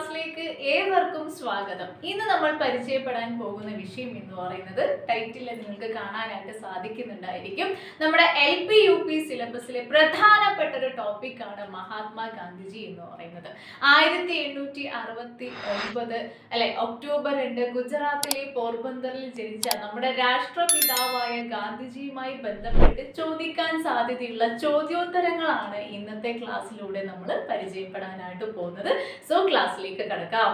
ക്ലാസ്സിലേക്ക് ഏവർക്കും സ്വാഗതം. ഇന്ന് നമ്മൾ പരിചയപ്പെടാൻ പോകുന്ന വിഷയം എന്ന് പറയുന്നത് ടൈറ്റിൽ നിങ്ങൾക്ക് കാണാനായിട്ട് സാധിക്കുന്നുണ്ടായിരിക്കും. നമ്മുടെ എൽ പി യു പി സിലബസിലെ പ്രധാനപ്പെട്ട ഒരു ടോപ്പിക്കാണ് മഹാത്മാ ഗാന്ധിജി എന്ന് പറയുന്നത്. ആയിരത്തി എണ്ണൂറ്റി അറുപത്തി ഒൻപത് അല്ലെ ഒക്ടോബർ രണ്ട് ഗുജറാത്തിലെ പോർബന്ദറിൽ ജനിച്ച നമ്മുടെ രാഷ്ട്രപിതാവായ ഗാന്ധിജിയുമായി ബന്ധപ്പെട്ട് ചോദിക്കാൻ സാധ്യതയുള്ള ചോദ്യോത്തരങ്ങളാണ് ഇന്നത്തെ ക്ലാസ്സിലൂടെ നമ്മൾ പരിചയപ്പെടാനായിട്ട് പോകുന്നത്. സോ ക്ലാസ്സിലേക്ക് കടക്കാം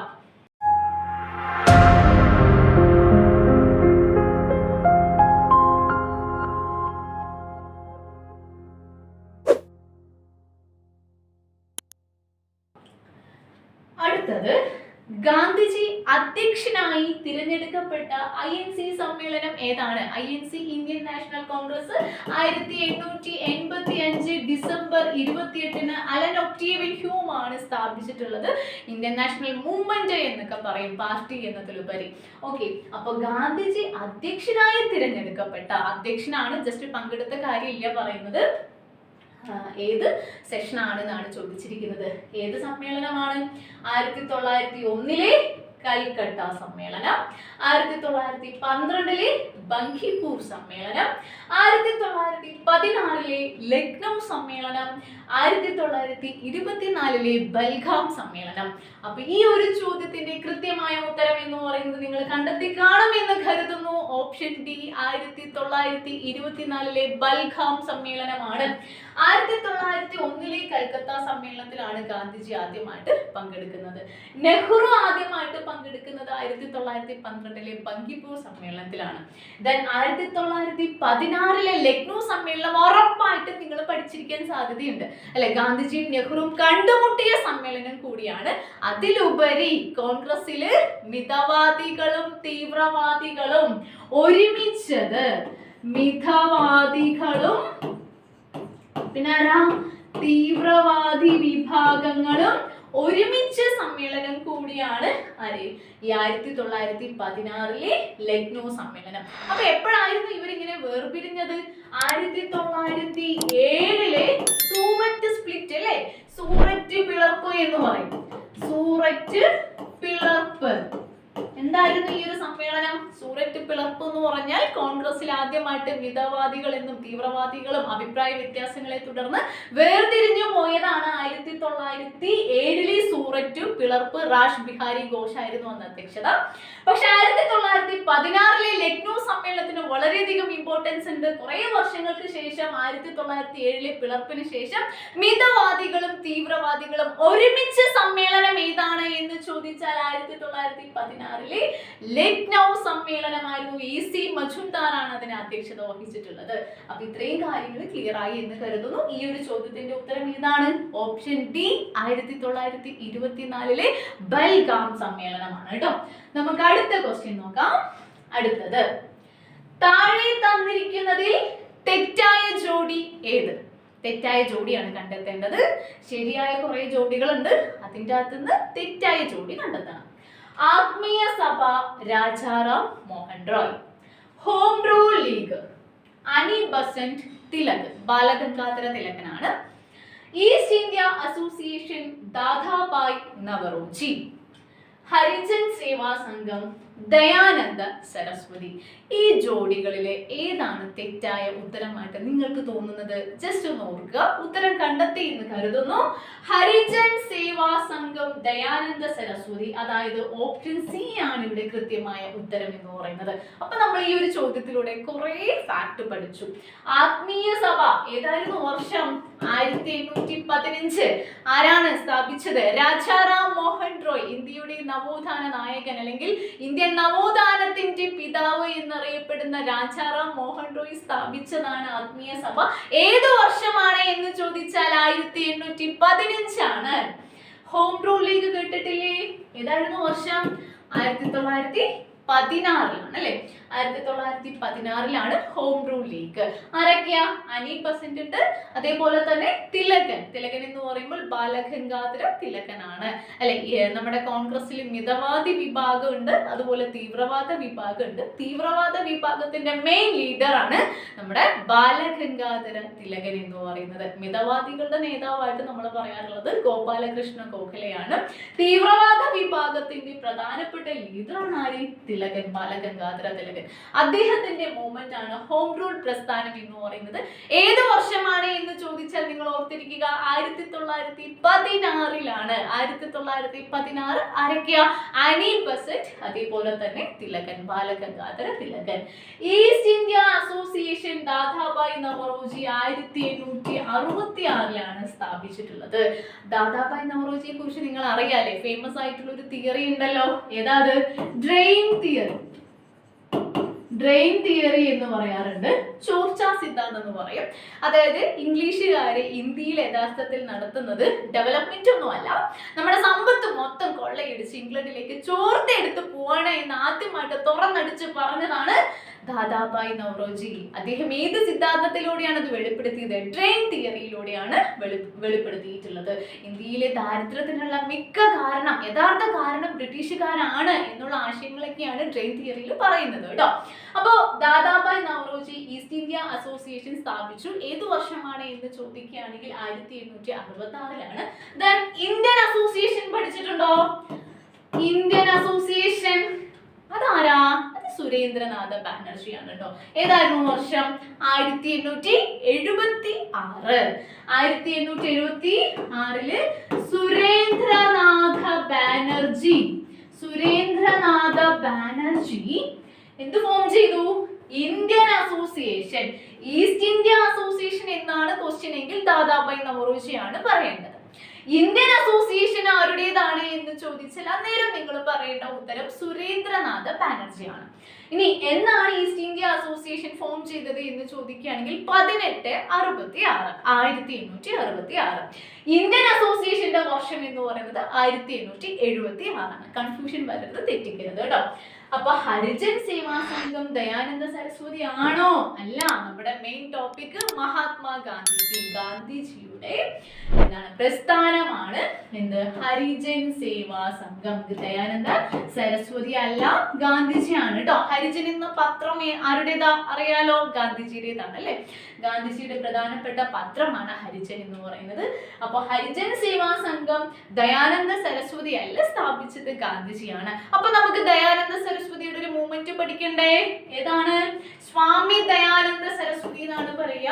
തിരഞ്ഞെടുക്കപ്പെട്ട ഐ എൻ സി സമ്മേളനം ഏതാണ്? I N C Indian National Congress ആയിരത്തി എണ്ണൂറ്റി എൺപത്തി അഞ്ച് ഡിസംബർ ഇരുപത്തിയെട്ടിന് അലൻ ഒക്ടീവിൻ ഹ്യൂം ആണ് സ്ഥാപിച്ചിട്ടുള്ളത്. ഇന്ത്യൻ നാഷണൽ മൂവ്മെന്റ് എന്നൊക്കെ പറയും പാർട്ടി എന്നതിലുപരി. ഓക്കെ അപ്പൊ ഗാന്ധിജി അധ്യക്ഷനായി തിരഞ്ഞെടുക്കപ്പെട്ട അധ്യക്ഷനാണ് ജസ്റ്റ് പങ്കെടുത്ത കാര്യമില്ല പറയുന്നത്. ഏത് സെഷനാണ് എന്നാണ് ചോദിച്ചിരിക്കുന്നത്. ഏത് സമ്മേളനമാണ്? ആയിരത്തി തൊള്ളായിരത്തി ഒന്നിലെ കൽക്കട്ട സമ്മേളനം. ആയിരത്തി തൊള്ളായിരത്തി പന്ത്രണ്ടിലെ ബങ്കിപ്പൂർ സമ്മേളനം. ആയിരത്തി തൊള്ളായിരത്തി പതിനാറിലെ ലക്നൗ സമ്മേളനം. ആയിരത്തി തൊള്ളായിരത്തി ഇരുപത്തിനാലിലെ ബൽഗാം സമ്മേളനം. അപ്പൊ ഈ ഒരു ചോദ്യത്തിന്റെ കൃത്യമായ ഉത്തരം എന്ന് പറയുന്നത് നിങ്ങൾ കണ്ടെത്തി കാണുമെന്ന് കരുതുന്നു. ഓപ്ഷൻ ഡി ആയിരത്തി തൊള്ളായിരത്തി ഇരുപത്തിനാലിലെ ബൽഗാം സമ്മേളനമാണ്. ആയിരത്തി തൊള്ളായിരത്തി ഒന്നിലെ കൽക്കത്ത സമ്മേളനത്തിലാണ് ഗാന്ധിജി ആദ്യമായിട്ട് പങ്കെടുക്കുന്നത്. നെഹ്റു ആദ്യമായിട്ട് പങ്കെടുക്കുന്നത് ആയിരത്തി തൊള്ളായിരത്തി പന്ത്രണ്ടിലെ ബങ്കിപ്പൂർ സമ്മേളനത്തിലാണ്. ദെൻ ആയിരത്തി തൊള്ളായിരത്തി പതിനാറിലെ ലക്നൗ സമ്മേളനം ഉറപ്പായിട്ട് നിങ്ങൾ പഠിച്ചിരിക്കാൻ സാധ്യതയുണ്ട്. അല്ലെ? ഗാന്ധിജിയും നെഹ്റുവും കണ്ടുമുട്ടിയ സമ്മേളനം കൂടിയാണ്. അതിലുപരി കോൺഗ്രസിൽ മിതവാദികളും തീവ്രവാദികളും ഒരുമിച്ചത് മിതവാദികളും പിന്നെ ആരാ തീവ്രവാദി വിഭാഗങ്ങളും ഒരുമിച്ച് സമ്മേളനം കൂടിയാണ് ആര്? ഈ ആയിരത്തി തൊള്ളായിരത്തി പതിനാറിലെ ലക്നൗ സമ്മേളനം. അപ്പൊ എപ്പോഴായിരുന്നു ഇവരിങ്ങനെ വേർപിരിഞ്ഞത്? ആയിരത്തി തൊള്ളായിരത്തി ഏഴിലെ സൂററ്റ് സ്പ്ലിറ്റ് അല്ലേ? സൂററ്റ് പിളർപ്പ് എന്ന് പറയും. സൂററ്റ് പിളർപ്പ്. എന്തായിരുന്നു ഈ ഒരു സമ്മേളനം? സൂററ്റ് പിളർപ്പ് എന്ന് പറഞ്ഞാൽ കോൺഗ്രസിൽ ആദ്യമായിട്ട് മിതവാദികൾ എന്നും തീവ്രവാദികളും അഭിപ്രായ വ്യത്യാസങ്ങളെ തുടർന്ന് വേർതിരിഞ്ഞു പോയതാണ് ആയിരത്തി തൊള്ളായിരത്തി ഏഴിലെ സൂററ്റ് പിളർപ്പ് റാഷ് ബിഹാരി ഘോഷ് ആയിരുന്നു അന്ന് അധ്യക്ഷത. പക്ഷെ ആയിരത്തി തൊള്ളായിരത്തി പതിനാറിലെ ലക്നൗ സമ്മേളനത്തിന് വളരെയധികം ഇമ്പോർട്ടൻസ് ഉണ്ട്. കുറെ വർഷങ്ങൾക്ക് ശേഷം ആയിരത്തി തൊള്ളായിരത്തി ഏഴിലെ പിളർപ്പിന് ശേഷം മിതവാദികളും തീവ്രവാദികളും ഒരുമിച്ച് സമ്മേളനം ഏതാണ് എന്ന് ചോദിച്ചാൽ ആയിരത്തി തൊള്ളായിരത്തി പതിനാറിലെ ലക്നൗ സമ്മേളനമായിരുന്നു ഇ സി മജുംദാറാണ് അതിന് അധ്യക്ഷത വഹിച്ചിട്ടുള്ളത്. അപ്പൊ ഇത്രയും കാര്യങ്ങൾ ക്ലിയർ ആയി എന്ന് കരുതുന്നു. ഈ ഒരു ചോദ്യത്തിന്റെ ഉത്തരം ഏതാണ് ഓപ്ഷൻ ഡി ആയിരത്തി തൊള്ളായിരത്തി ഇരുപത്തിനാലിലെ ബൽഗാം സമ്മേളനമാണ് കേട്ടോ. നമുക്ക് അടുത്ത ക്വസ്റ്റ്യൻ നോക്കാം. അടുത്തത്. താഴെ തന്നിരിക്കുന്നതിൽ തെറ്റായ ജോഡി ഏത്? തെറ്റായ ജോഡിയാണ് കണ്ടെത്തേണ്ടത്. ശരിയായ കുറെ ജോഡികളുണ്ട്. അതിന്റെ അകത്തുനിന്ന് തെറ്റായ ജോഡി കണ്ടെത്തണം. ആത്മീയ സഭ Rajaram Mohan Roy. Home rule league. Annie Besant Tilak. Balagangadhara തിലകനാണ്. East India Association Dadabhai Naoroji. Harijan Seva Sangham Dayananda Saraswati. ഈ ജോഡികളിലെ ഏതാണ് തെറ്റായ ഉത്തരമായിട്ട് നിങ്ങൾക്ക് തോന്നുന്നത്? ജസ്റ്റ് ഒന്ന് ഓർക്കുക. ഉത്തരം കണ്ടെത്തി എന്ന് കരുതുന്നു. ഹരിജൻ സേവാ സംഘം ദയാനന്ദ സരസ്വതി അതായത് ഓപ്ഷൻ സി ആണ് ഇവിടെ കൃത്യമായ ഉത്തരം എന്ന് പറയുന്നത്. അപ്പൊ നമ്മൾ ഈ ഒരു ചോദ്യത്തിലൂടെ കുറെ ഫാക്ട് പഠിച്ചു. ആത്മീയ സഭ ഏതായിരുന്നു വർഷം? ആയിരത്തി എണ്ണൂറ്റി പതിനഞ്ച് ആരാണ് സ്ഥാപിച്ചത്? രാജാറാം മോഹൻ റോയ് ഇന്ത്യയുടെ നവോത്ഥാന നായകൻ അല്ലെങ്കിൽ ഇന്ത്യൻ നവോത്ഥാനത്തിന്റെ പിതാവ് എന്നറിയപ്പെടുന്ന രാജാറാം മോഹൻ റോയ് സ്ഥാപിച്ചതാണ് ആത്മീയ സഭ. ഏത് വർഷമാണ് എന്ന് ചോദിച്ചാൽ ആയിരത്തി എണ്ണൂറ്റി പതിനഞ്ചാണ്. ഹോം റൂൾ ലീഗ് കേട്ടിട്ടില്ലേ? ഏതായിരുന്നു വർഷം? ആയിരത്തി തൊള്ളായിരത്തി പതിനാറിലാണ് അല്ലെ? ആയിരത്തി തൊള്ളായിരത്തി പതിനാറിലാണ് ഹോം റൂൾ ലീഗ് ആരൊക്കെയാ? അനി ബസന്റ് ഉണ്ട്. അതേപോലെ തന്നെ തിലകൻ. തിലകൻ എന്ന് പറയുമ്പോൾ ബാലഗംഗാധര തിലകനാണ്. അല്ലെ നമ്മുടെ കോൺഗ്രസിൽ മിതവാദി വിഭാഗം ഉണ്ട് അതുപോലെ തീവ്രവാദ വിഭാഗം ഉണ്ട് തീവ്രവാദ വിഭാഗത്തിന്റെ മെയിൻ ലീഡർ ആണ് നമ്മുടെ ബാലഗംഗാധര തിലകൻ എന്ന് പറയുന്നത്. മിതവാദികളുടെ നേതാവായിട്ട് നമ്മൾ പറയാറുള്ളത് ഗോപാലകൃഷ്ണ ഗോഖലെയാണ്. തീവ്രവാദ വിഭാഗത്തിന്റെ പ്രധാനപ്പെട്ട ലീഡറാണ് ആര്? തിലകൻ ബാലഗംഗാധര തിലകൻ. അദ്ദേഹത്തിന്റെ മൂവ്മെന്റ് ആണ് ഹോം റൂൾ പ്രസ്ഥാനം എന്ന് പറയുന്നത്. ഏത് വർഷമാണ് എന്ന് ചോദിച്ചാൽ നിങ്ങൾ ഓർത്തിരിക്കുക ആയിരത്തി തൊള്ളായിരത്തി പതിനാറിലാണ് ആയിരത്തി തൊള്ളായിരത്തി പതിനാറ് ആരൊക്കെയാ അനി ബസറ്റ് അതേപോലെ തന്നെ Thilakan Balagangadhara Thilakan. East India Association Dadabhai Naoroji ആയിരത്തി എണ്ണൂറ്റി അറുപത്തി ആറിലാണ് സ്ഥാപിച്ചിട്ടുള്ളത്. ദാദാബായ് നവറോജിയെ കുറിച്ച് നിങ്ങൾ അറിയാലേ ഫേമസ് ആയിട്ടുള്ള ഒരു തിയറി ഉണ്ടല്ലോ. ഏതാ ഡ്രെയിൻ തിയറി ഡ്രെയിൻ തിയറി എന്ന് പറയാറുണ്ട്. ചോർച്ചാ സിദ്ധാന്തം എന്ന് പറയും. അതായത് ഇംഗ്ലീഷുകാര് ഇന്ത്യയിൽ യഥാർത്ഥത്തിൽ നടത്തുന്നത് ഡെവലപ്മെന്റ് ഒന്നുമല്ല നമ്മുടെ സമ്പത്ത് മൊത്തം കൊള്ളയടിച്ച് ഇംഗ്ലണ്ടിലേക്ക് ചോർത്തെടുത്ത് പോവാണ് എന്ന് ആദ്യമായിട്ട് തുറന്നടിച്ച് പറഞ്ഞതാണ് ദാദാബായ് നവറോജി അദ്ദേഹം ഏത് സിദ്ധാന്തത്തിലൂടെയാണ് അത് വെളിപ്പെടുത്തിയത്? ട്രെയിൻ തിയറിയിലൂടെയാണ് വെളി വെളിപ്പെടുത്തിയിട്ടുള്ളത്. ഇന്ത്യയിലെ ദാരിദ്ര്യത്തിനുള്ള മിക്ക കാരണം യഥാർത്ഥ കാരണം ബ്രിട്ടീഷുകാരാണ് എന്നുള്ള ആശയങ്ങളൊക്കെയാണ് ട്രെയിൻ തിയറിയിൽ പറയുന്നത് കേട്ടോ. അപ്പോ Dadabhai Naoroji East India Association സ്ഥാപിച്ചു. ഏത് വർഷമാണ് എന്ന് ചോദിക്കുകയാണെങ്കിൽ ആയിരത്തി എണ്ണൂറ്റി അറുപത്തി ആറിലാണ് ദെൻ ഇന്ത്യൻ അസോസിയേഷൻ പഠിച്ചിട്ടുണ്ടോ? ഇന്ത്യൻ അസോസിയേഷൻ അതാരാ? അത് സുരേന്ദ്രനാഥ ബാനർജി ആണ് കേട്ടോ. ഏതായിരുന്നു വർഷം? ആയിരത്തി എണ്ണൂറ്റി എഴുപത്തി ആറ് ആയിരത്തി എണ്ണൂറ്റി എഴുപത്തി ആറിൽ സുരേന്ദ്രനാഥ ബാനർജി. സുരേന്ദ്രനാഥ ബാനർജി എന്ത് ഫോം ചെയ്തു? Indian Association. East India Association എന്നാണ് ക്വസ്റ്റ്യൻ എങ്കിൽ ദാദാബായ് നവറോജിയാണ് പറയേണ്ടത്. ഇന്ത്യൻ അസോസിയേഷൻ ആരുടേതാണ് എന്ന് ചോദിച്ചാൽ അന്നേരം നിങ്ങൾ പറയേണ്ട ഉത്തരം സുരേന്ദ്രനാഥ് ബാനർജിയാണ്. ഇനി എന്നാണ് ഈസ്റ്റ് ഇന്ത്യ അസോസിയേഷൻ ഫോം ചെയ്തത് എന്ന് ചോദിക്കുകയാണെങ്കിൽ പതിനെട്ട് അറുപത്തി ആറ് ആയിരത്തി എണ്ണൂറ്റി അറുപത്തി ആറ് ഇന്ത്യൻ അസോസിയേഷന്റെ വർഷം എന്ന് പറയുന്നത് ആയിരത്തി എണ്ണൂറ്റി എഴുപത്തി ആറാണ് കൺഫ്യൂഷൻ വരുന്നത് തെറ്റിക്കരുത് കേട്ടോ. അപ്പൊ ഹരിജൻ സേവാ സംഘം ദയാനന്ദ സരസ്വതി ആണോ? അല്ല നമ്മുടെ മെയിൻ ടോപ്പിക് മഹാത്മാ ഗാന്ധിജി ഗാന്ധിജിയുടെ എന്താണ് പ്രസ്ഥാനമാണ് എന്ത്? ഹരിജൻ സേവാ സംഘം ദയാനന്ദ സരസ്വതി അല്ല ഗാന്ധിജിയാണ് കേട്ടോ ഹരിജൻ എന്ന പത്രം ആരുടേതാ അറിയാലോ? ഗാന്ധിജിയുടേതാണ് അല്ലെ ഗാന്ധിജിയുടെ പ്രധാനപ്പെട്ട പത്രമാണ് ഹരിജൻ എന്ന് പറയുന്നത്. അപ്പൊ ഹരിജൻ സേവാ സംഘം ദയാനന്ദ സരസ്വതി അല്ല സ്ഥാപിച്ചത് ഗാന്ധിജിയാണ്. അപ്പൊ നമുക്ക് ദയാനന്ദ പഠിക്കണ്ടേ? ഏതാണ്? സ്വാമി ദയാനന്ദ സരസ്വതി എന്നാണ് പറയുക.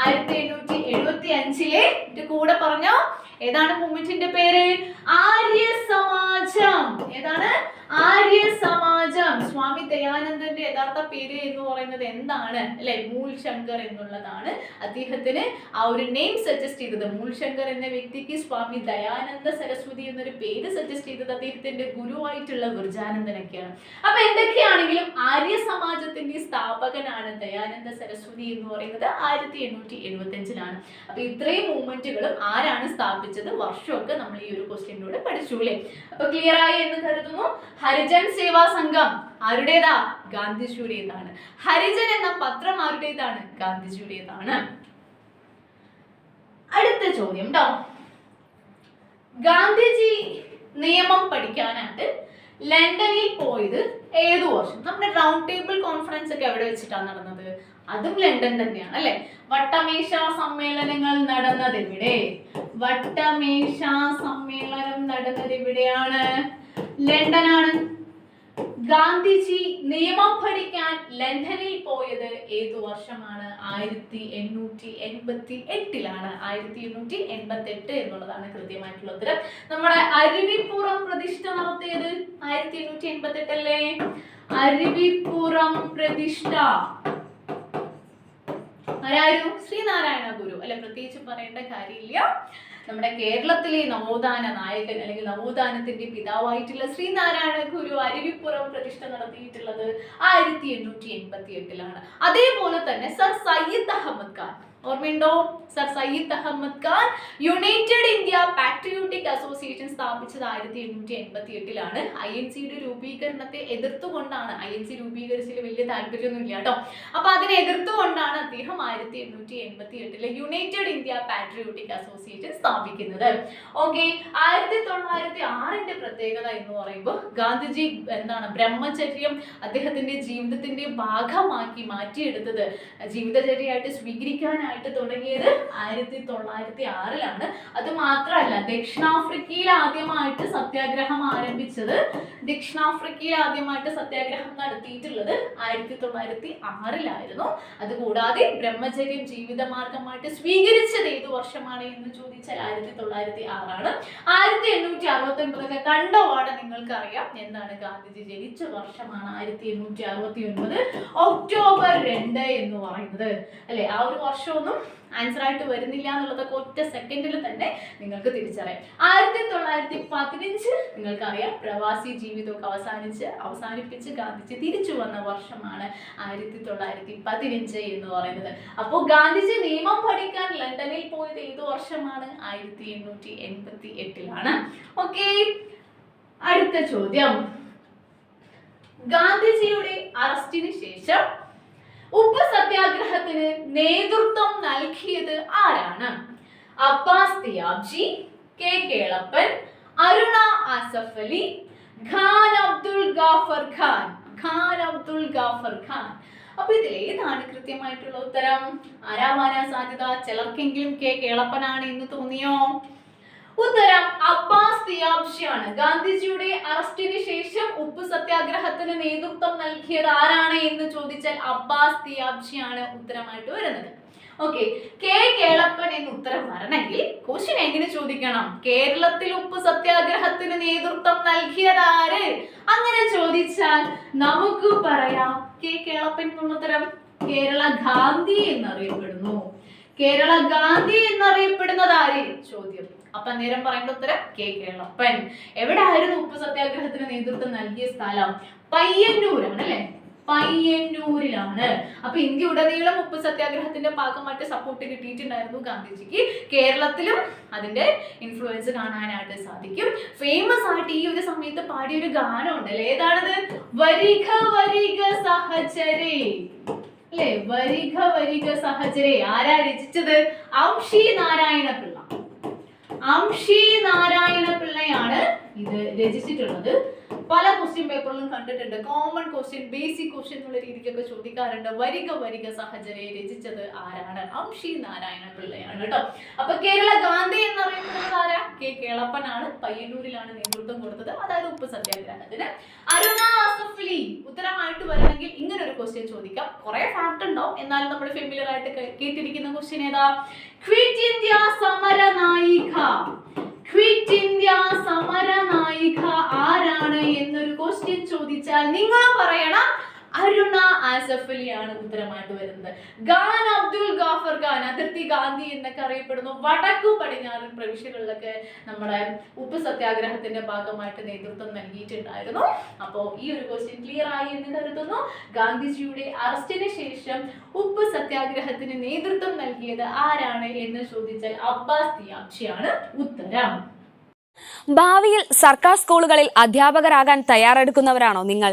ആയിരത്തി എണ്ണൂറ്റി എഴുപത്തി അഞ്ചിലെ ഇത് കൂടെ പറഞ്ഞോ. ഏതാണ് മൂവ്മെന്റിന്റെ പേര്? ആര്യ സമാജം ഏതാണ്? ആര്യ സമാജം സ്വാമി ദയാനന്ദന്റെ യഥാർത്ഥ പേര് എന്ന് പറയുന്നത് എന്താണ്? അല്ലെ? മൂൽ ശങ്കർ എന്നുള്ളതാണ് അദ്ദേഹത്തിന് ആ ഒരു നെയിം സജസ്റ്റ് ചെയ്തത്. മൂൽ ശങ്കർ എന്ന വ്യക്തിക്ക് സ്വാമി ദയാനന്ദ സരസ്വതി എന്നൊരു പേര് സജസ്റ്റ് ചെയ്തത് അദ്ദേഹത്തിന്റെ ഗുരുവായിട്ടുള്ള ഗുരുജാനന്ദനൊക്കെയാണ് അപ്പൊ എന്തൊക്കെയാണെങ്കിലും ആര്യ സമാജത്തിന്റെ സ്ഥാപകനാണ് ദയാനന്ദ സരസ്വതി എന്ന് പറയുന്നത് ആയിരത്തി എണ്ണൂറ്റി എഴുപത്തി അഞ്ചിലാണ് അപ്പൊ ഇത്രയും മൂവ്മെന്റുകളും ആരാണ് സ്ഥാപിച്ചത്? വർഷമൊക്കെ നമ്മൾ ഈ ഒരു ക്വസ്റ്റ്യനിലൂടെ പഠിച്ചു അല്ലേ? അപ്പൊ ക്ലിയർ ആയി എന്ന് കരുതുന്നു. ഹരിജൻ സേവാ സംഘം ആരുടേതാ? ഗാന്ധിജിയുടേതാണ്. ഹരിജൻ എന്ന പത്രം ആരുടേതാണ്? ഗാന്ധിജിയുടേതാണ്. അടുത്ത ചോദ്യം ട്ടോ. ഗാന്ധിജി നിയമം പഠിക്കാനായിട്ട് ലണ്ടനിൽ പോയത് ഏത് വർഷം? നമ്മുടെ റൗണ്ട് ടേബിൾ കോൺഫറൻസ് ഒക്കെ എവിടെ വെച്ചിട്ടാണ് നടന്നത്. അതും ലണ്ടൻ തന്നെയാണ് അല്ലെ? വട്ടമേശ സമ്മേളനങ്ങൾ നടന്നത് എവിടെ? വട്ടമേശ സമ്മേളനം നടന്നത് എവിടെയാണ്? ലണ്ടനാണ്. ഗാന്ധിജി നിയമം പഠിക്കാൻ ലണ്ടനിൽ പോയത് ഏതു വർഷമാണ്? ആയിരത്തി എണ്ണൂറ്റി എൺപത്തി എട്ടിലാണ് ആയിരത്തി എണ്ണൂറ്റി എൺപത്തി എട്ട് എന്നുള്ളതാണ് കൃത്യമായിട്ടുള്ള ഉത്തരം. നമ്മുടെ അരുവിപ്പുറം പ്രതിഷ്ഠ നടത്തിയത് ആയിരത്തി എണ്ണൂറ്റി എൺപത്തി എട്ടല്ലേ അരുവിപ്പുറം പ്രതിഷ്ഠ. ആരായിരുന്നു? ശ്രീനാരായണ ഗുരു. അല്ലെ പ്രത്യേകിച്ച് പറയേണ്ട കാര്യമില്ല. നമ്മുടെ കേരളത്തിലെ നവോത്ഥാന നായകൻ അല്ലെങ്കിൽ നവോത്ഥാനത്തിന്റെ പിതാവായിട്ടുള്ള ശ്രീനാരായണ ഗുരു അരുവിപ്പുറം പ്രതിഷ്ഠ നടത്തിയിട്ടുള്ളത് ആയിരത്തി എണ്ണൂറ്റി എൺപത്തി എട്ടിലാണ് അതേപോലെ തന്നെ സർ സയ്യിദ് അഹമ്മദ് ഖാൻ. ഓർമ്മയുണ്ടോ? Sir Syed Ahmed Khan united India patriotic association സ്ഥാപിച്ചത് ആയിരത്തി എണ്ണൂറ്റി എൺപത്തി എട്ടിലാണ് ഐ എൻ സിയുടെ രൂപീകരണത്തെ എതിർത്തുകൊണ്ടാണ് ഐ എൻ സി രൂപീകരിച്ചതിൽ വലിയ താല്പര്യമൊന്നുമില്ല കേട്ടോ. അപ്പൊ അതിനെ എതിർത്തുകൊണ്ടാണ് അദ്ദേഹം ആയിരത്തി എണ്ണൂറ്റി എൺപത്തി എട്ടിലെ യുണൈറ്റഡ് ഇന്ത്യ പാട്രിയോട്ടിക് അസോസിയേഷൻ സ്ഥാപിക്കുന്നത്. ഓക്കെ ആയിരത്തി തൊള്ളായിരത്തി ആറിന്റെ പ്രത്യേകത എന്ന് പറയുമ്പോൾ ഗാന്ധിജി എന്താണ് ബ്രഹ്മചര്യം അദ്ദേഹത്തിന്റെ ജീവിതത്തിന്റെ ഭാഗമാക്കി മാറ്റിയെടുത്തത്. ജീവിതചര്യയായിട്ട് സ്വീകരിക്കാനായിട്ട് തുടങ്ങിയത് ആയിരത്തി തൊള്ളായിരത്തി ആറിലാണ് അത് മാത്രമല്ല ദക്ഷിണാഫ്രിക്കയിൽ ആദ്യമായിട്ട് സത്യാഗ്രഹം ആരംഭിച്ചത് ദക്ഷിണാഫ്രിക്കയിൽ ആദ്യമായിട്ട് സത്യാഗ്രഹം നടത്തിയിട്ടുള്ളത് ആയിരത്തി തൊള്ളായിരത്തി ആറിലായിരുന്നു അതുകൂടാതെ ബ്രഹ്മചര്യം ജീവിതമാർഗമായിട്ട് സ്വീകരിച്ചത് ഏത് വർഷമാണ് എന്ന് ചോദിച്ചാൽ ആയിരത്തി തൊള്ളായിരത്തി ആറാണ് ആയിരത്തി എണ്ണൂറ്റി അറുപത്തി ഒൻപതൊക്കെ കണ്ടവാണ് നിങ്ങൾക്കറിയാം. എന്താണ് ഗാന്ധിജി ജനിച്ച വർഷമാണ് ആയിരത്തി എണ്ണൂറ്റി അറുപത്തി ഒൻപത് ഒക്ടോബർ രണ്ട് എന്ന് പറയുന്നത്. അല്ലെ? ആ ഒരു വർഷമൊന്നും ആൻസർ ആയിട്ട് വരുന്നില്ല എന്നുള്ളതൊക്കെ ഒറ്റ സെക്കൻഡിൽ തന്നെ നിങ്ങൾക്ക് തിരിച്ചറിയാം. ആയിരത്തി തൊള്ളായിരത്തി പതിനഞ്ച് നിങ്ങൾക്കറിയാം പ്രവാസി ജീവിതമൊക്കെ അവസാനിച്ച് അവസാനിപ്പിച്ച് ഗാന്ധിജി തിരിച്ചു വന്ന വർഷമാണ് ആയിരത്തി തൊള്ളായിരത്തി പതിനഞ്ച് എന്ന് പറയുന്നത്. അപ്പോൾ ഗാന്ധിജി നിയമം പഠിക്കാൻ ലണ്ടനിൽ പോയത് ഏത് വർഷമാണ്? ആയിരത്തി എണ്ണൂറ്റി എൺപത്തി എട്ടിലാണ് ഓക്കെ അടുത്ത ചോദ്യം. ഗാന്ധിജിയുടെ അറസ്റ്റിന് ശേഷം ഉപ്പ് നേതൃത്വം നൽകിയത് ആരാണ്? അബ്ബാസ് തിയാബ്ജി കെ കേളപ്പൻ അരുണ ആസഫ് അലി ഖാൻ അബ്ദുൾ ഗാഫർ ഖാൻ. ഖാൻ അബ്ദുൾ ഗാഫർ ഖാൻ. അപ്പൊ ഇതിൽ ഏതാണ് കൃത്യമായിട്ടുള്ള ഉത്തരം? ആരാവാനാ സാധ്യത? ചിലർക്കെങ്കിലും കെ കേളപ്പനാണ് എന്ന് തോന്നിയോ? ഉത്തരം അബ്ബാസ് തിയാബ്ഷിയാണ്. ഗാന്ധിജിയുടെ അറസ്റ്റിന് ശേഷം ഉപ്പ് സത്യാഗ്രഹത്തിന് നേതൃത്വം നൽകിയത് ആരാണ് എന്ന് ചോദിച്ചാൽ അബ്ബാസ് തിയാബ്ഷിയാണ് ഉത്തരമായിട്ട് വരുന്നത്. ഓക്കെ കെ കേളപ്പൻ എന്ന് ഉത്തരം വരണമെങ്കിൽ ക്വസ്റ്റ്യൻ എങ്ങനെ ചോദിക്കണം? കേരളത്തിൽ ഉപ്പ് സത്യാഗ്രഹത്തിന് നേതൃത്വം നൽകിയതാര് അങ്ങനെ ചോദിച്ചാൽ നമുക്ക് പറയാം കെ കേളപ്പൻ എന്നുള്ള ഉത്തരം കേരള ഗാന്ധി എന്നറിയപ്പെടുന്നു. കേരള ഗാന്ധി എന്നറിയപ്പെടുന്നത് ആര്? ചോദ്യം. അപ്പൊ നേരം പറയേണ്ട ഉത്തരം കെ കേളപ്പൻ എവിടെ ആയിരുന്നു ഉപ്പ് സത്യാഗ്രഹത്തിന് നേതൃത്വം നൽകിയ സ്ഥലം? പയ്യന്നൂരാണ് അല്ലെ? പയ്യന്നൂരിലാണ്. അപ്പൊ ഇന്ത്യ ഉടനീളം ഉപ്പ് സത്യാഗ്രഹത്തിന്റെ ഭാഗമായിട്ട് സപ്പോർട്ട് കിട്ടിയിട്ടുണ്ടായിരുന്നു ഗാന്ധിജിക്ക്. കേരളത്തിലും അതിന്റെ ഇൻഫ്ലുവൻസ് കാണാനായിട്ട് സാധിക്കും. ഫേമസ് ആയിട്ട് ഈ ഒരു സമയത്ത് പാടിയ ഒരു ഗാനം ഉണ്ടല്ലേ ഏതാണത്? വരിക വരിക സഹചരേ. അല്ലേ? വരിക വരിക സഹചരേ ആരാ രചിച്ചത്? ഔഷി നാരായണ പിള്ള. അംഷി നാരായണ പിള്ളയാണ് ഇത് രചിച്ചിട്ടുള്ളത്. പല ക്വസ്റ്റ്യൻ പേപ്പറിലും കണ്ടിട്ടുണ്ട്. കോമൺ ക്വസ്റ്റ്യൻ ബേസിക് ക്വസ്റ്റ്യൻ എന്നുള്ള രീതിക്കൊക്കെ ചോദിക്കാറുണ്ട്. വരിക വരിക സഹചര്യെ രചിച്ചത് ആരാണ്? അംഷി നാരായണ പിള്ളയാണ് കേട്ടോ. അപ്പൊ കേരള ഗാന്ധി എന്ന് എന്നറിയപ്പെടുന്നത് ആരാ? കെ കേളപ്പനാണ്. പയ്യന്നൂരിലാണ് നേതൃത്വം കൊടുത്തത്. അതായത് ഉപ്പ് സത്യാഗ്രഹത്തിന്. അരുണ അസഫ്ലി ഉത്തരമായിട്ട് വരണമെങ്കിൽ ഇങ്ങനെ ഒരു ക്വസ്റ്റ്യൻ ചോദിക്കാം. കുറെ ഫാക്ട് ഉണ്ടാവും എന്നാലും നമ്മൾ ഫെമിലിയർ ആയിട്ട് കേട്ടിരിക്കുന്ന ക്വസ്റ്റ്യൻ ഏതാ? ക്വിറ്റ് ഇന്ത്യ സമര നായിക ക്വിറ്റ് ഇന്ത്യ സമര നായിക ആരാണ് എന്നൊരു ക്വസ്റ്റ്യൻ ചോദിച്ചാൽ നിങ്ങൾ പറയണം. അരുണ ആസഫ് അലിയാണ് ഉത്തരമായിട്ട് വരുന്നത്. ഖാൻ അബ്ദുൽ ഗാഫർ ഖാൻ അതിർത്തി ഗാന്ധി എന്നൊക്കെ അറിയപ്പെടുന്നു. വടക്കു പടിഞ്ഞാറൻ പ്രവിശ്യകളിലൊക്കെ നമ്മുടെ ഉപ്പ് സത്യാഗ്രഹത്തിന്റെ ഭാഗമായിട്ട് നേതൃത്വം നൽകിയിട്ടുണ്ടായിരുന്നു. അപ്പോ ഈ ഒരു ക്വസ്റ്റ്യൻ ക്ലിയർ ആയി എന്ന് കരുതുന്നു. ഗാന്ധിജിയുടെ അറസ്റ്റിന് ശേഷം ഉപ്പ് സത്യാഗ്രഹത്തിന് നേതൃത്വം നൽകിയത് ആരാണ് എന്ന് ചോദിച്ചാൽ അബ്ബാസ് തിയാക്ഷിയാണ് ഉത്തരം. ഭാവിയിൽ സർക്കാർ സ്കൂളുകളിൽ അധ്യാപകരാകാൻ തയ്യാറെടുക്കുന്നവരാണോ നിങ്ങൾ?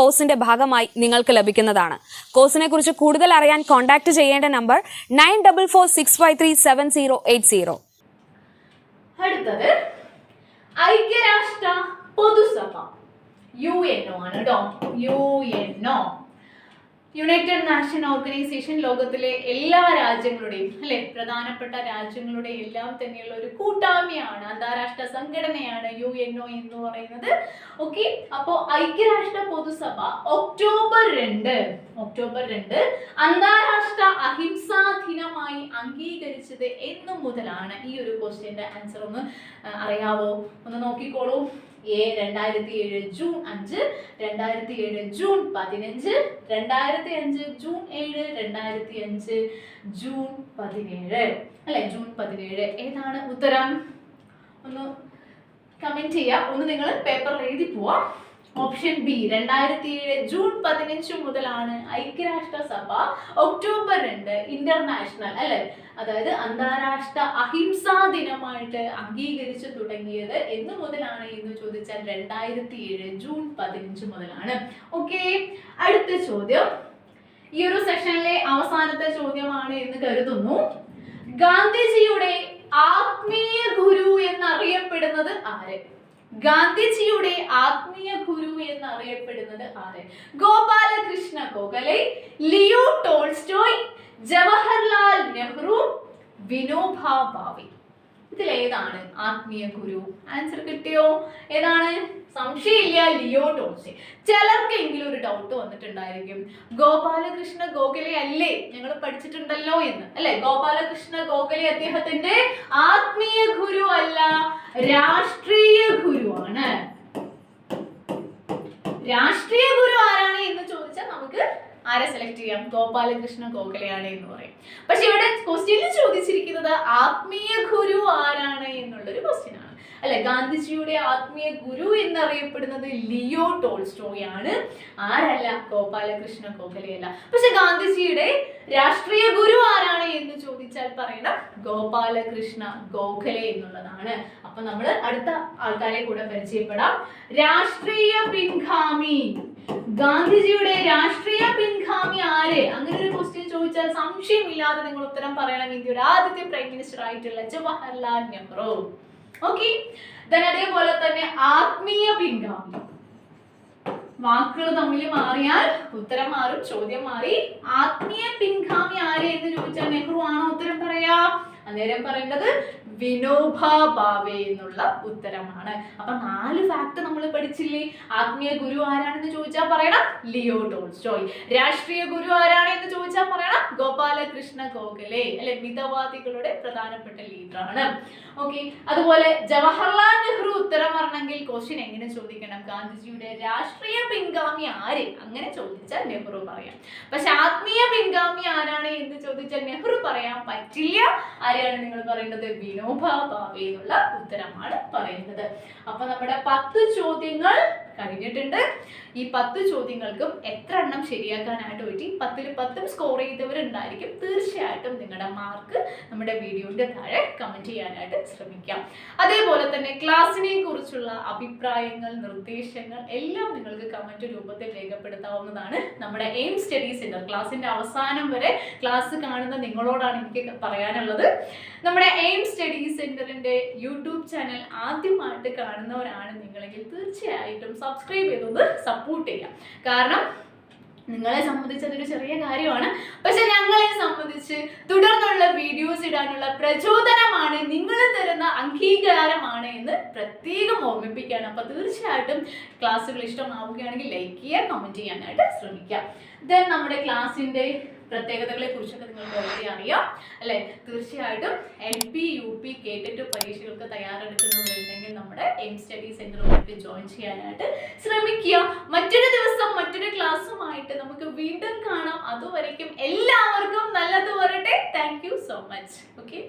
കോഴ്സിന്റെ ഭാഗമായി നിങ്ങൾക്ക് ലഭിക്കുന്നതാണ്. കോഴ്സിനെ കുറിച്ച് കൂടുതൽ അറിയാൻ കോൺടാക്ട് ചെയ്യേണ്ട number nine double four six five three seven zero eight zero അടുത്തത് ഐക്യരാഷ്ട്ര പൊതുസഭ. യു എൻ ഒ ആണ് കേട്ടോ U N O. United nation organisation ലോകത്തിലെ എല്ലാ രാജ്യങ്ങളുടെയും അല്ലെ? പ്രധാനപ്പെട്ട രാജ്യങ്ങളുടെ എല്ലാം തന്നെയുള്ള ഒരു കൂട്ടായ്മയാണ് അന്താരാഷ്ട്ര സംഘടനയാണ് യു എൻ ഒ എന്ന് പറയുന്നത്. ഓക്കെ അപ്പോ ഐക്യരാഷ്ട്ര പൊതുസഭ ഒക്ടോബർ രണ്ട് ഒക്ടോബർ രണ്ട് അന്താരാഷ്ട്ര അഹിംസാ ദിനമായി അംഗീകരിച്ചത് എന്നു മുതലാണ് ഈ ഒരു ക്വസ്റ്റ്യന്റെ ആൻസർ ഒന്ന് അറിയാവോ? ഒന്ന് നോക്കിക്കോളൂ. എ രണ്ടായിരത്തി ഏഴ് ജൂൺ അഞ്ച് രണ്ടായിരത്തി ഏഴ് ജൂൺ പതിനഞ്ച് രണ്ടായിരത്തി അഞ്ച് ജൂൺ ഏഴ് രണ്ടായിരത്തി അഞ്ച് ജൂൺ പതിനേഴ്. അല്ലെ? ജൂൺ പതിനേഴ്. ഏതാണ് ഉത്തരം? ഒന്ന് കമന്റ് ചെയ്യാം. ഒന്ന് നിങ്ങൾ പേപ്പറിൽ എഴുതി പോവാം. ഓപ്ഷൻ ബി രണ്ടായിരത്തി ഏഴ് ജൂൺ പതിനഞ്ച് മുതലാണ് ഐക്യരാഷ്ട്ര സഭ ഒക്ടോബർ രണ്ട് ഇന്റർനാഷണൽ അല്ലെ? അതായത് അന്താരാഷ്ട്ര അഹിംസാ ദിനമായിട്ട് അംഗീകരിച്ചു തുടങ്ങിയത് എന്ന് മുതലാണ് എന്ന് ചോദിച്ചാൽ രണ്ടായിരത്തി ഏഴ് ജൂൺ പതിനഞ്ച് മുതലാണ്. ഓക്കെ അടുത്ത ചോദ്യം. ഈ ഒരു സെഷനിലെ അവസാനത്തെ ചോദ്യമാണ് എന്ന് കരുതുന്നു. ഗാന്ധിജിയുടെ ആത്മീയ ഗുരു എന്നറിയപ്പെടുന്നത് ആര്? ഗാന്ധിജിയുടെ ആത്മീയ ഗുരു എന്നറിയപ്പെടുന്നത് ആര്? ഗോപാലകൃഷ്ണ ഗോഖലെ ലിയോ ടോൾസ്റ്റോയ് ജവഹർലാൽ നെഹ്റു വിനോബ ഇതിൽ ഏതാണ് ആത്മീയ ഗുരു? ആൻസർ കിട്ടിയോ? ഏതാണ്? സംശയമില്ല ലിയോ ടോൾസ്റ്റോയ്. ചിലർക്കെങ്കിലും ഒരു ഡൗട്ട് വന്നിട്ടുണ്ടായിരിക്കും. ഗോപാലകൃഷ്ണ ഗോഖലെ അല്ലേ? ഞങ്ങൾ പഠിച്ചിട്ടുണ്ടല്ലോ എന്ന്. അല്ലെ? ഗോപാലകൃഷ്ണ ഗോഖലെ അദ്ദേഹത്തിന്റെ ആത്മീയ ഗുരു അല്ല രാഷ്ട്രീയ ഗുരുവാണ്. രാഷ്ട്രീയ ഗുരു ആരാണ് എന്ന് ചോദിച്ചാൽ നമുക്ക് ആരെ സെലക്ട് ചെയ്യാം? ഗോപാലകൃഷ്ണ ഗോഖലെയാണ് എന്ന് പറയും. പക്ഷെ ഇവിടെ ക്വസ്റ്റ്യനിൽ ചോദിച്ചിരിക്കുന്നത് ആത്മീയ ഗുരു ആരാണ് എന്നുള്ളൊരു ക്വസ്റ്റ്യൻ ആണ്. അല്ലെ ഗാന്ധിജിയുടെ ആത്മീയ ഗുരു എന്നറിയപ്പെടുന്നത് ലിയോ ടോൾസ്റ്റോയ് ആണ് ആരല്ല? ഗോപാലകൃഷ്ണ ഗോഖലെയല്ല. പക്ഷെ ഗാന്ധിജിയുടെ രാഷ്ട്രീയ ഗുരു ആരാണ് എന്ന് ചോദിച്ചാൽ പറയണം ഗോപാലകൃഷ്ണ ഗോഖലെ എന്നുള്ളതാണ്. അപ്പൊ നമ്മൾ അടുത്ത ആൾക്കാരെ കൂടെ പരിചയപ്പെടാം. രാഷ്ട്രീയ പിൻഗാമി. ഗാന്ധിജിയുടെ രാഷ്ട്രീയ പിൻഗാമി ആര്? അങ്ങനെ ഒരു ക്വസ്റ്റ്യൻ ചോദിച്ചാൽ സംശയമില്ലാതെ നിങ്ങൾ ഉത്തരം പറയണം ഇന്ത്യയുടെ ആദ്യത്തെ പ്രൈം മിനിസ്റ്റർ ആയിട്ടുള്ള ജവഹർലാൽ നെഹ്റു. ഓക്കെ അതേപോലെ തന്നെ ആത്മീയ പിൻഗാമി. വാക്കുകൾ തമ്മിൽ മാറിയാൽ ഉത്തരം മാറും ചോദ്യം മാറി. ആത്മീയ പിൻഗാമി ആര് എന്ന് ചോദിച്ചാൽ നെഹ്റു ആണോ ഉത്തരം പറയാ? അന്നേരം പറയേണ്ടത് വിനോബ ഭാവേ എന്നുള്ള ഉത്തരമാണ്. അപ്പൊ നാല് ഫാക്ട് നമ്മൾ പഠിച്ചില്ലേ? ആത്മീയ ഗുരു ആരാണെന്ന് ചോദിച്ചാൽ പറയണം? Leo Tolstoy. രാഷ്ട്രീയ ഗുരു ആരാണ് എന്ന് ചോദിച്ചാൽ പറയണം? ഗോപാലകൃഷ്ണ ഗോഖലെ അല്ലെ മിതവാദികളുടെ പ്രധാനപ്പെട്ട ലീഡറാണ് ഓക്കെ അതുപോലെ ജവഹർലാൽ നെഹ്റു ഉത്തരം പറഞ്ഞെങ്കിൽ ക്വസ്റ്റ്യൻ എങ്ങനെ ചോദിക്കണം? ഗാന്ധിജിയുടെ രാഷ്ട്രീയ പിൻഗാമി ആര്? അങ്ങനെ ചോദിച്ചാൽ നെഹ്റു പറയാം. പക്ഷെ ആത്മീയ പിൻഗാമി ആരാണ് എന്ന് ചോദിച്ചാൽ നെഹ്റു പറയാൻ പറ്റില്ല. ആരെയാണ് നിങ്ങൾ പറയേണ്ടത് വിനോബ ഭാവെ എന്നുള്ള ഉത്തരമാണ് പറയുന്നത്. അപ്പൊ നമ്മുടെ പത്ത് ചോദ്യങ്ങൾ കഴിഞ്ഞിട്ടുണ്ട്. ഈ പത്ത് ചോദ്യങ്ങൾക്കും എത്ര എണ്ണം ശരിയാക്കാനായിട്ട് പറ്റി? പത്തിൽ പത്തും സ്കോർ ചെയ്തവരുണ്ടായിരിക്കും. തീർച്ചയായിട്ടും നിങ്ങളുടെ മാർക്ക് നമ്മുടെ വീഡിയോന്റെ താഴെ കമന്റ് ചെയ്യാനായിട്ട് ശ്രമിക്കാം. അതേപോലെ തന്നെ ക്ലാസ്സിനെ കുറിച്ചുള്ള അഭിപ്രായങ്ങൾ നിർദ്ദേശങ്ങൾ എല്ലാം നിങ്ങൾക്ക് കമന്റ് രൂപത്തിൽ രേഖപ്പെടുത്താവുന്നതാണ് നമ്മുടെ എയിം സ്റ്റഡി സെന്റർ. ക്ലാസ്സിന്റെ അവസാനം വരെ ക്ലാസ് കാണുന്ന നിങ്ങളോടാണ് എനിക്ക് പറയാനുള്ളത്. നമ്മുടെ എയിം സ്റ്റഡി സെന്ററിന്റെ യൂട്യൂബ് ചാനൽ ആദ്യമായിട്ട് കാണുന്നവരാണ് നിങ്ങളെങ്കിൽ തീർച്ചയായിട്ടും സബ്സ്ക്രൈബ് ചെയ്തൊന്ന് സപ്പോർട്ട് ചെയ്യാം. കാരണം നിങ്ങളെ സംബന്ധിച്ച് അതൊരു ചെറിയ കാര്യമാണ്. പക്ഷെ ഞങ്ങളെ സംബന്ധിച്ച് തുടർന്നുള്ള വീഡിയോസ് ഇടാനുള്ള പ്രചോദനമാണ് നിങ്ങൾ തരുന്ന അംഗീകാരമാണ് എന്ന് പ്രത്യേകം ഓർമ്മിപ്പിക്കുകയാണ്. അപ്പൊ തീർച്ചയായിട്ടും ക്ലാസ്സുകൾ ഇഷ്ടമാവുകയാണെങ്കിൽ ലൈക്ക് ചെയ്യുക കമന്റ് ചെയ്യാനായിട്ട് ശ്രമിക്കുക. ദെൻ നമ്മുടെ ക്ലാസ്സിന്റെ പ്രത്യേകതകളെ കുറിച്ചൊക്കെ നിങ്ങൾക്ക് ഓൾറെഡി അറിയാം. അല്ലെ? തീർച്ചയായിട്ടും എൽ പി യു പി കേട്ടിട്ട് പരീക്ഷകൾക്ക് തയ്യാറെടുക്കുന്നവരുണ്ടെങ്കിൽ നമ്മുടെ എം സ്റ്റഡി സെന്ററുമായിട്ട് ജോയിൻ ചെയ്യാനായിട്ട് ശ്രമിക്കുക. മറ്റൊരു ദിവസം മറ്റൊരു ക്ലാസ്സുമായിട്ട് നമുക്ക് വീണ്ടും കാണാം. അതുവരയ്ക്കും എല്ലാവർക്കും നല്ലത് വരട്ടെ. Thank so much okay